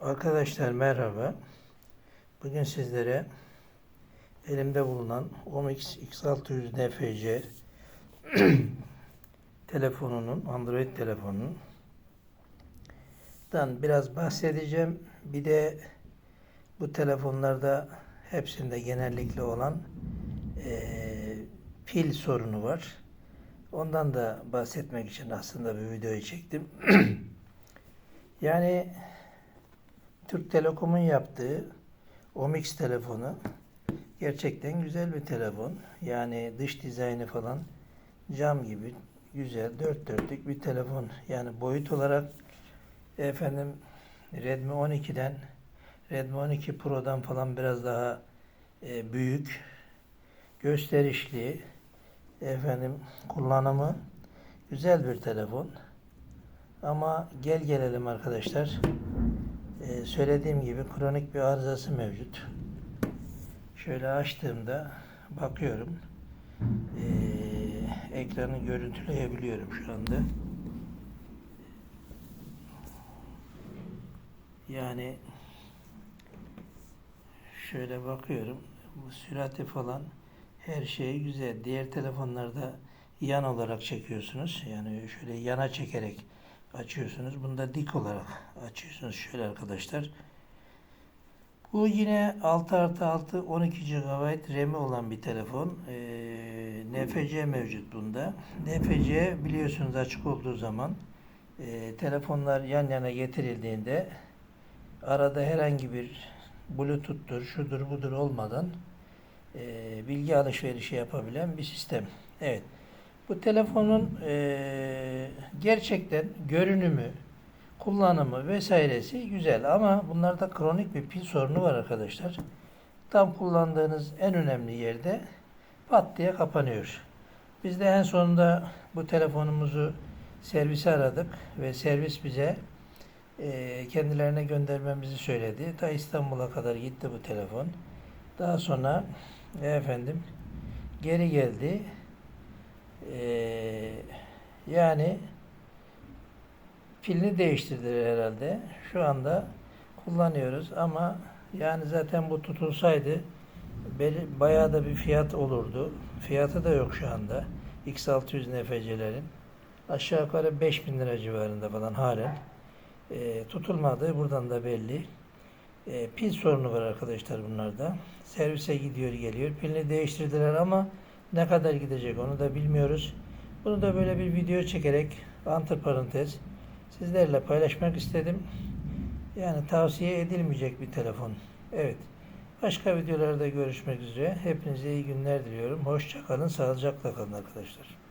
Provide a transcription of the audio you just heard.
Arkadaşlar merhaba. Bugün sizlere elimde bulunan OMX X600 NFC telefonunun, Android telefonunun dan biraz bahsedeceğim. Bir de bu telefonlarda hepsinde genellikle olan eee, pil sorunu var. Ondan da bahsetmek için aslında bir videoyu çektim. yani Türk Telekom'un yaptığı Omix telefonu gerçekten güzel bir telefon. Yani dış dizaynı falan cam gibi güzel dört dörtlük bir telefon. Yani boyut olarak efendim Redmi 12'den Redmi 12 Pro'dan falan biraz daha e, büyük, gösterişli, efendim kullanımı güzel bir telefon. Ama gel gelelim arkadaşlar. Ee, söylediğim gibi kronik bir arızası mevcut. Şöyle açtığımda bakıyorum. Ee, ekranı görüntüleyebiliyorum şu anda. Yani şöyle bakıyorum. Bu sürati falan her şey güzel. Diğer telefonlarda yan olarak çekiyorsunuz. Yani şöyle yana çekerek açıyorsunuz. Bunda dik olarak açıyorsunuz. Şöyle arkadaşlar. Bu yine 6 artı 6 12 GB RAM'i olan bir telefon. Ee, NFC mevcut bunda. NFC biliyorsunuz açık olduğu zaman e, telefonlar yan yana getirildiğinde arada herhangi bir Bluetooth'tur, şudur budur olmadan e, bilgi alışverişi yapabilen bir sistem. Evet. Bu telefonun e, gerçekten görünümü, kullanımı vesairesi güzel ama bunlarda kronik bir pil sorunu var arkadaşlar. Tam kullandığınız en önemli yerde pat diye kapanıyor. Biz de en sonunda bu telefonumuzu servise aradık ve servis bize e, kendilerine göndermemizi söyledi. Ta İstanbul'a kadar gitti bu telefon. Daha sonra efendim geri geldi. Ee, yani pilini değiştirdiler herhalde. Şu anda kullanıyoruz ama yani zaten bu tutulsaydı bayağı da bir fiyat olurdu. Fiyatı da yok şu anda. X600 NFC'lerin. Aşağı yukarı 5000 lira civarında falan halen. Ee, tutulmadı. Buradan da belli. Ee, pil sorunu var arkadaşlar bunlarda. Servise gidiyor geliyor. Pilini değiştirdiler ama ne kadar gidecek onu da bilmiyoruz. Bunu da böyle bir video çekerek antiparantez sizlerle paylaşmak istedim. Yani tavsiye edilmeyecek bir telefon. Evet. Başka videolarda görüşmek üzere. Hepinize iyi günler diliyorum. Hoşça kalın, sağlıcakla kalın arkadaşlar.